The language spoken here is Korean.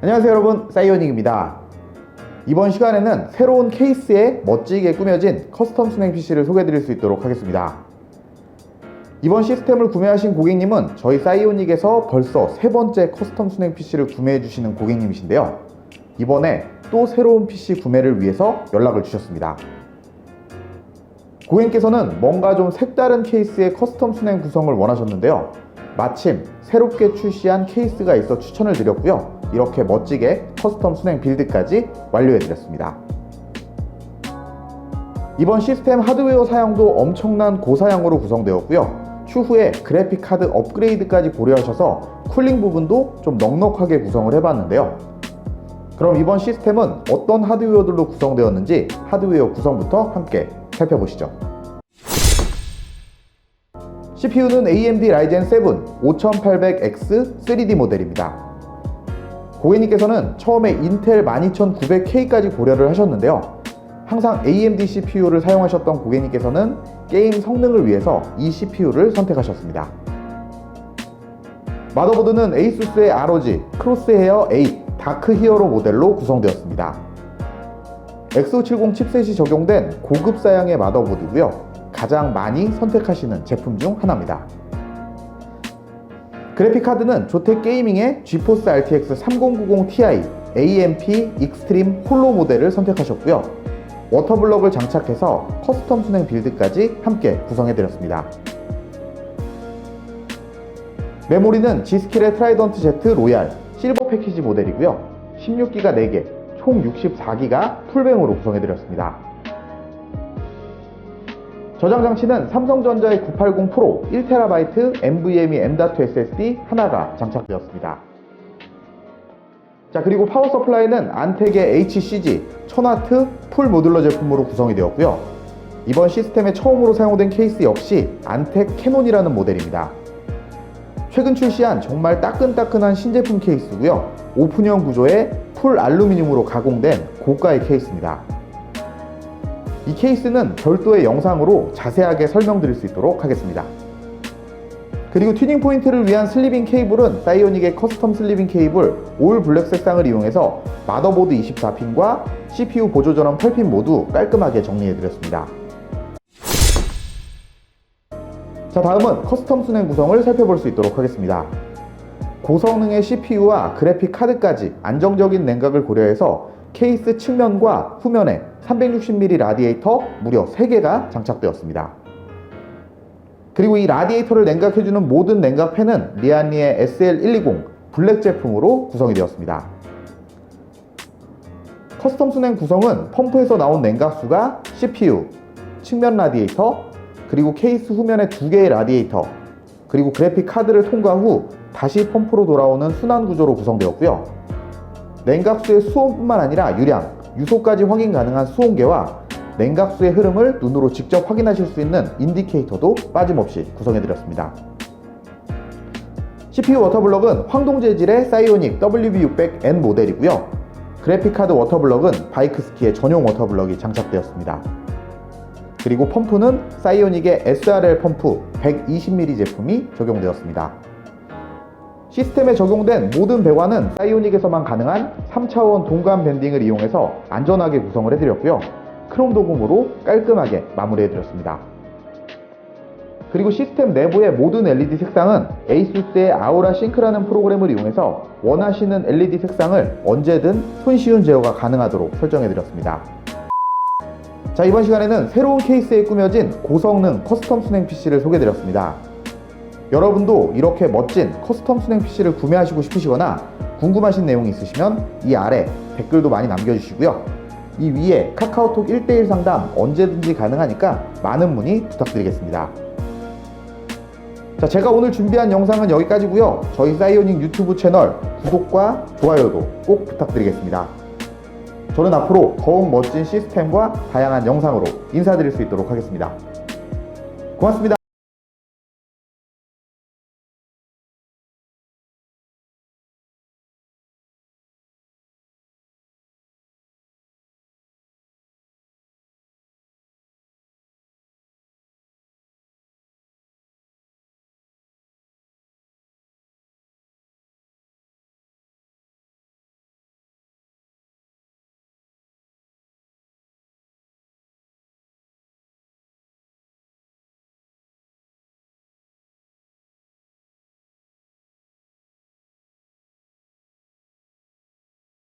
안녕하세요 여러분. 사이오닉입니다. 이번 시간에는 새로운 케이스에 멋지게 꾸며진 커스텀 순행 PC를 소개해드릴 수 있도록 하겠습니다. 이번 시스템을 구매하신 고객님은 저희 사이오닉에서 벌써 세 번째 커스텀 순행 PC를 구매해 주시는 고객님이신데요. 이번에 또 새로운 PC 구매를 위해서 연락을 주셨습니다. 고객님께서는 뭔가 좀 색다른 케이스의 커스텀 순행 구성을 원하셨는데요. 마침 새롭게 출시한 케이스가 있어 추천을 드렸고요 이렇게 멋지게 커스텀 순행 빌드까지 완료해 드렸습니다. 이번 시스템 하드웨어 사양도 엄청난 고사양으로 구성되었고요. 추후에 그래픽 카드 업그레이드까지 고려하셔서 쿨링 부분도 좀 넉넉하게 구성을 해봤는데요. 그럼 이번 시스템은 어떤 하드웨어들로 구성되었는지 하드웨어 구성부터 함께 살펴보시죠. CPU는 AMD Ryzen 7 5800X 3D 모델입니다. 고객님께서는 처음에 인텔 12900K까지 고려를 하셨는데요. 항상 AMD CPU를 사용하셨던 고객님께서는 게임 성능을 위해서 이 CPU를 선택하셨습니다. 마더보드는 ASUS의 ROG 크로스헤어 8 다크 히어로 모델로 구성되었습니다. X570 칩셋이 적용된 고급 사양의 마더보드고요. 가장 많이 선택하시는 제품 중 하나입니다. 그래픽 카드는 조텍 게이밍의 GeForce RTX 3090 Ti AMP 익스트림 홀로 모델을 선택하셨고요. 워터블럭을 장착해서 커스텀 순행 빌드까지 함께 구성해드렸습니다. 메모리는 G스킬의 트라이던트 Z 로얄 실버 패키지 모델이고요. 16기가 4개, 총 64기가 풀뱅으로 구성해드렸습니다. 저장 장치는 삼성전자의 980 프로 1TB NVMe M.2 SSD 하나가 장착되었습니다. 자 그리고 파워 서플라이는 안텍의 HCG 1000W 풀 모듈러 제품으로 구성이 되었고요. 이번 시스템에 처음으로 사용된 케이스 역시 안텍 캐논이라는 모델입니다. 최근 출시한 정말 따끈따끈한 신제품 케이스고요. 오픈형 구조의 풀 알루미늄으로 가공된 고가의 케이스입니다. 이 케이스는 별도의 영상으로 자세하게 설명드릴 수 있도록 하겠습니다. 그리고 튜닝 포인트를 위한 슬리빙 케이블은 사이오닉의 커스텀 슬리빙 케이블 올 블랙 색상을 이용해서 마더보드 24핀과 CPU 보조 전원 8핀 모두 깔끔하게 정리해드렸습니다. 자 다음은 커스텀 순행 구성을 살펴볼 수 있도록 하겠습니다. 고성능의 CPU와 그래픽 카드까지 안정적인 냉각을 고려해서 케이스 측면과 후면에 360mm 라디에이터 무려 3개가 장착되었습니다. 그리고 이 라디에이터를 냉각해주는 모든 냉각팬은 리안리의 SL120 블랙 제품으로 구성이 되었습니다. 커스텀 순행 구성은 펌프에서 나온 냉각수가 CPU, 측면 라디에이터, 그리고 케이스 후면에 두 개의 라디에이터, 그리고 그래픽 카드를 통과 후 다시 펌프로 돌아오는 순환 구조로 구성되었고요. 냉각수의 수온뿐만 아니라 유량, 유소까지 확인 가능한 수온계와 냉각수의 흐름을 눈으로 직접 확인하실 수 있는 인디케이터도 빠짐없이 구성해드렸습니다. CPU 워터블럭은 황동 재질의 사이오닉 WB600N 모델이고요. 그래픽카드 워터블럭은 바이크스키의 전용 워터블럭이 장착되었습니다. 그리고 펌프는 사이오닉의 SRL 펌프 120mm 제품이 적용되었습니다. 시스템에 적용된 모든 배관은 사이오닉에서만 가능한 3차원 동감 밴딩을 이용해서 안전하게 구성을 해드렸고요. 크롬 도금으로 깔끔하게 마무리해드렸습니다. 그리고 시스템 내부의 모든 LED 색상은 ASUS의 아우라 싱크라는 프로그램을 이용해서 원하시는 LED 색상을 언제든 손쉬운 제어가 가능하도록 설정해드렸습니다. 자 이번 시간에는 새로운 케이스에 꾸며진 고성능 커스텀 순행 PC를 소개해드렸습니다. 여러분도 이렇게 멋진 커스텀 순행 PC를 구매하시고 싶으시거나 궁금하신 내용이 있으시면 이 아래 댓글도 많이 남겨주시고요. 이 위에 카카오톡 1대1 상담 언제든지 가능하니까 많은 문의 부탁드리겠습니다. 자, 제가 오늘 준비한 영상은 여기까지고요. 저희 사이오닉 유튜브 채널 구독과 좋아요도 꼭 부탁드리겠습니다. 저는 앞으로 더욱 멋진 시스템과 다양한 영상으로 인사드릴 수 있도록 하겠습니다. 고맙습니다.